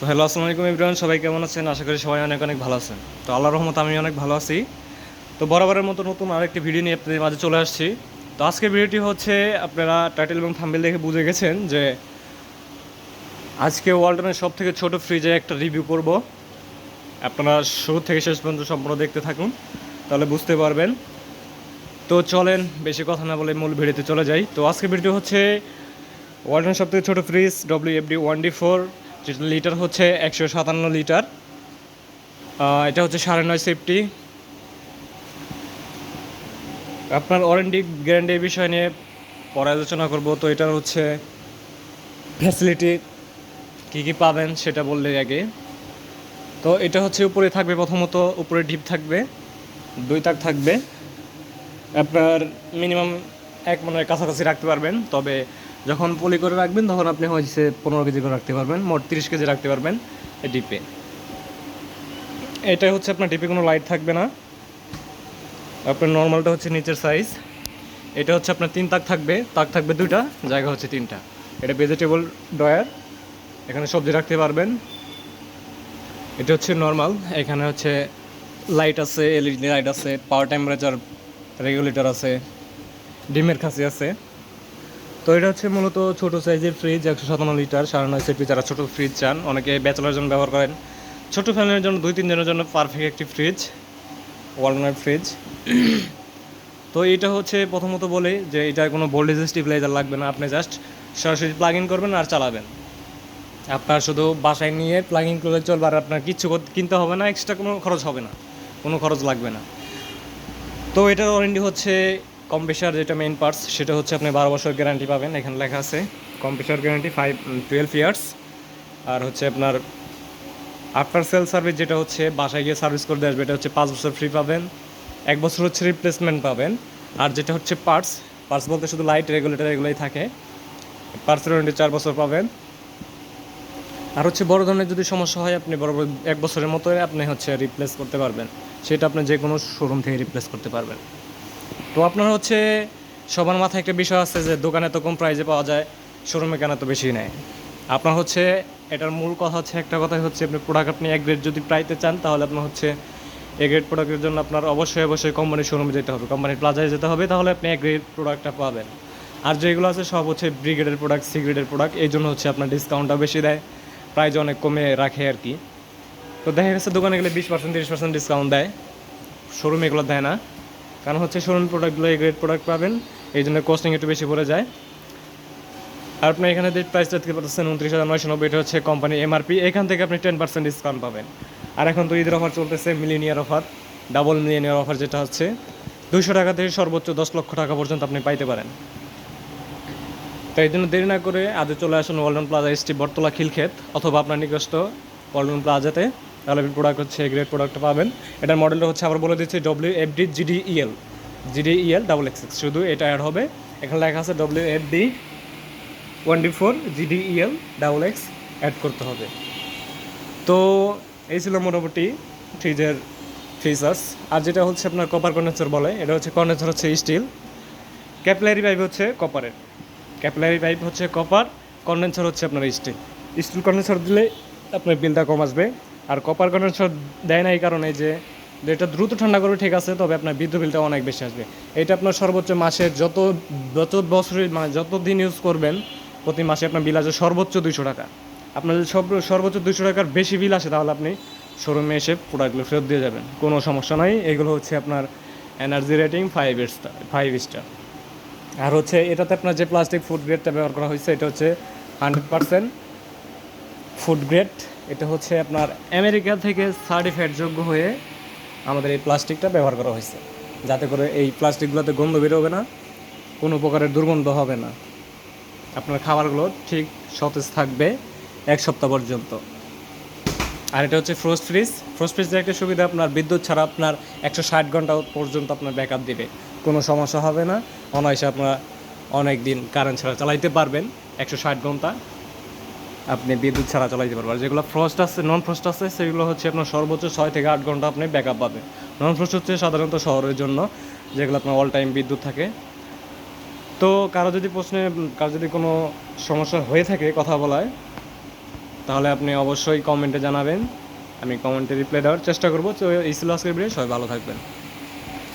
So hello আসসালামু আলাইকুম ইব্রাহিম সবাই কেমন আছেন? আশা করি সবাই অনেক অনেক ভালো আছেন। তো আল্লাহর রহমত আমি অনেক ভালো আছি। তো বরাবরের মতো নতুন আরেকটি ভিডিও নিয়ে আপনাদের মাঝে চলে আসছি। তো আজকের ভিডিওটি হচ্ছে আপনারা টাইটেল এবং থাম্বেল দেখে বুঝে গেছেন যে আজকে ওয়ার্ল্ডের সব থেকে ছোটো ফ্রিজে একটা রিভিউ করব। আপনারা শুরু থেকে শেষ পর্যন্ত সম্পূর্ণ দেখতে থাকুন, তাহলে বুঝতে পারবেন। তো চলেন, বেশি কথা না বলে মূল ভিডিওতে চলে যাই। তো আজকের ভিডিও হচ্ছে ওয়ার্ল্ডের সব থেকে ছোটো fridge W F D one D four litre হচ্ছে একশো সাতান্ন লিটার। এটা হচ্ছে সাড়ে নয় সেফটি। আপনার ওয়ারেন্টি গ্যারান্টি বিষয় নিয়ে পরে আলোচনা করব। তো এটার হচ্ছে ফ্যাসিলিটি কী কী পাবেন সেটা বললে আগে। তো এটা হচ্ছে উপরে থাকবে প্রথমত, উপরে ডিপ থাকবে, দুই তাক থাকবে। আপনার মিনিমাম এক মনের কাছাকাছি রাখতে পারবেন, তবে যখন পলি করে রাখবেন, তখন আপনি হচ্ছে পনেরো কেজি করে রাখতে পারবেন, মোট তিরিশ কেজি রাখতে পারবেন ডিপে। এটা হচ্ছে আপনার ডিপে কোনো লাইট থাকবে না। আপনার নর্মালটা হচ্ছে নিচের সাইজ এটা হচ্ছে আপনার তিন তাক থাকবে তাক থাকবে দুইটা, জায়গা হচ্ছে তিনটা। এটা ভেজিটেবল ডয়ার এখানে সবজি রাখতে পারবেন। এটা হচ্ছে নর্মাল এখানে হচ্ছে লাইট আছে এলইডি লাইট আছে পাওয়ার টেম্পারেচার রেগুলেটর আছে, ডিমের খাসি আছে। তো এটা হচ্ছে মূলত ছোট সাইজের ফ্রিজ একশো সাতান্ন লিটার সাড়ে নয় সেফটি যারা ছোটো ফ্রিজ চান, অনেকে ব্যাচেলার জন্য ব্যবহার করেন। ছোট ফ্যামিলির জন্য দুই তিন দিনের জন্য পারফেক্ট একটি ফ্রিজ ওয়ালনাট ফ্রিজ তো এটা হচ্ছে প্রথমত বলে যে এটার কোনো ভোল্টেজ স্টেবিলাইজার লাগবে না, আপনি জাস্ট সরাসরি প্লাগ ইন করবেন আর চালাবেন। আপনার শুধু বাসায় নিয়ে প্লাগ ইন করলে চলবে আর আপনার কিচ্ছু কিনতে হবে না এক্সট্রা কোনো খরচ হবে না, কোনো খরচ লাগবে না। তো এটার ওয়ারেন্টি হচ্ছে কম্প্রেসার যেটা মেইন পার্টস সেটা হচ্ছে আপনি বারো বছর গ্যারান্টি পাবেন। এখানে লেখা আছে compressor guarantee five twelve years আর হচ্ছে আপনার আফটার সেল সার্ভিস যেটা হচ্ছে, বাসায় গিয়ে সার্ভিস করে দিয়ে আসবে, এটা হচ্ছে পাঁচ বছর ফ্রি পাবেন। এক বছর হচ্ছে রিপ্লেসমেন্ট পাবেন। আর যেটা হচ্ছে পার্টস পার্টস বলতে শুধু লাইট রেগুলেটর এগুলোই থাকে। পার্টসের ওয়ারেন্টি চার বছর পাবেন। আর হচ্ছে বড় ধরনের যদি সমস্যা হয়, আপনি বড় এক বছরের মতো আপনি হচ্ছে রিপ্লেস করতে পারবেন। সেটা আপনি যে কোনো শোরুম থেকে রিপ্লেস করতে পারবেন। তো আপনার হচ্ছে সবার মাথায় একটা বিষয় আছে যে দোকানে তো কম প্রাইজে পাওয়া যায় শোরুমে কেন তো বেশি নেয় আপনার হচ্ছে এটার মূল কথা হচ্ছে, একটা কথাই হচ্ছে আপনি প্রোডাক্ট আপনি এক গ্রেড যদি প্রাইতে চান, তাহলে আপনার হচ্ছে এ গ্রেড প্রোডাক্টের জন্য আপনার অবশ্যই অবশ্যই কোম্পানির শোরুমে যেতে হবে। কোম্পানির প্লাজায় যেতে হবে, তাহলে আপনি এক গ্রেড প্রোডাক্টটা পাবেন। আর যেগুলো আছে, সব হচ্ছে ব্রিগেডের প্রোডাক্ট সি গ্রেডের প্রোডাক্ট এই জন্য হচ্ছে আপনার ডিসকাউন্টটা বেশি দেয় প্রাইজ অনেক কমে রাখে আর কি। তো দেখা গেছে দোকানে গেলে বিশ পার্সেন্ট তিরিশ পার্সেন্ট ডিসকাউন্ট দেয়। শোরুমে এগুলো দেয় না। কারণ হচ্ছে শোরুম প্রোডাক্টগুলো এই গ্রেড প্রোডাক্ট পাবেন, এই জন্য কস্টিং একটু বেশি পড়ে যায়। আর আপনি এখানে যে প্রাইসটা দেখতে পাচ্ছেন, উনত্রিশ হাজার নয়শো নব্বই, এটা হচ্ছে কোম্পানি এমআরপি এখান থেকে আপনি টেন পার্সেন্ট ডিসকাউন্ট পাবেন। আর এখন তো ঈদের অফার চলতেছে millionaire offer double millionaire offer যেটা হচ্ছে দুশো টাকা থেকে সর্বোচ্চ দশ লক্ষ টাকা পর্যন্ত আপনি পাইতে পারেন। তাই এই জন্য দেরি না করে আজও চলে আসুন ওয়ালডন প্লাজা এসটি বটতলা খিলক্ষেত অথবা আপনার নিকষ্ট ওয়ালডন প্লাজাতে আপনি প্রোডাক্ট হচ্ছে গ্রেড প্রোডাক্টটা পাবেন। এটার মডেলটা হচ্ছে আবার বলে দিচ্ছি W F D GD EL GD EL double X X শুধু এটা অ্যাড হবে। এখানে লেখা আছে W F D one D four GD EL double X add করতে হবে। তো এই ছিল মোটামুটি ফ্রিজের ফিচার্স আর যেটা হচ্ছে আপনার কপার কন্ডেন্সার বলে, এটা হচ্ছে কন্ডেন্সার হচ্ছে স্টিল ক্যাপিলারি পাইপ হচ্ছে কপারের ক্যাপিলারি পাইপ হচ্ছে কপার কন্ডেন্সার হচ্ছে আপনার স্টিল স্টিল কন্ডেন্সার দিলে আপনার বিলটা কম আসবে। আর কপার কন্ডেন্সার দেয় না এই কারণে যে এটা দ্রুত ঠান্ডা করবে ঠিক আছে, তবে আপনার বিদ্যুৎ বিলটা অনেক বেশি আসবে। এটা আপনার সর্বোচ্চ মাসে যত যত বছরে মানে যত দিন ইউজ করবেন, প্রতি মাসে আপনার বিল আসবে সর্বোচ্চ দুইশো টাকা। আপনার যদি সব, সর্বোচ্চ দুইশো টাকার বেশি বিল আসে তাহলে আপনি শোরুমে এসে প্রোডাক্টগুলো ফেরত দিয়ে যাবেন। কোনো সমস্যা নাই, এগুলো হচ্ছে আপনার energy rating five star five star আর হচ্ছে এটাতে আপনার যে প্লাস্টিক ফুড গ্রেডটা ব্যবহার করা হয়েছে, এটা হচ্ছে হান্ড্রেড পারসেন্ট ফুড গ্রেড এটা হচ্ছে আপনার আমেরিকা থেকে সার্টিফাইড যোগ্য হয়ে আমাদের এই প্লাস্টিকটা ব্যবহার করা হয়েছে। যাতে করে এই প্লাস্টিকগুলোতে গন্ধ বেরোবে না, কোনো প্রকারের দুর্গন্ধ হবে না। আপনার খাবারগুলো ঠিক সতেজ থাকবে এক সপ্তাহ পর্যন্ত। আর এটা হচ্ছে ফ্রোস্ট ফ্রিজ ফ্রোস্ট ফ্রিজের একটা সুবিধা, আপনার বিদ্যুৎ ছাড়া আপনার একশো ষাট ঘণ্টা পর্যন্ত আপনার ব্যাক আপ দিবে। কোনো সমস্যা হবে না। অনায়াসে আপনার অনেক দিন কারেন্ট ছাড়া চালাইতে পারবেন। একশো ষাট ঘণ্টা আপনি বিদ্যুৎ ছাড়া চালাইতে পারবেন। যেগুলো ফ্রস্ট আছে নন ফ্রস্ট আছে, সেগুলো হচ্ছে আপনার সর্বোচ্চ ছয় থেকে আট ঘণ্টা আপনি ব্যাকআপ পাবেন। নন ফ্রস্ট হচ্ছে সাধারণত শহরের জন্য, যেগুলো আপনার অল টাইম বিদ্যুৎ থাকে। তো কারও যদি প্রশ্নে, কারও যদি কোনো সমস্যা হয়ে থাকে কথা বলায়, তাহলে আপনি অবশ্যই কমেন্টে জানাবেন। আমি কমেন্টে রিপ্লাই দেওয়ার চেষ্টা করব। তো এই ছিল আজকের সবাই ভালো থাকবেন।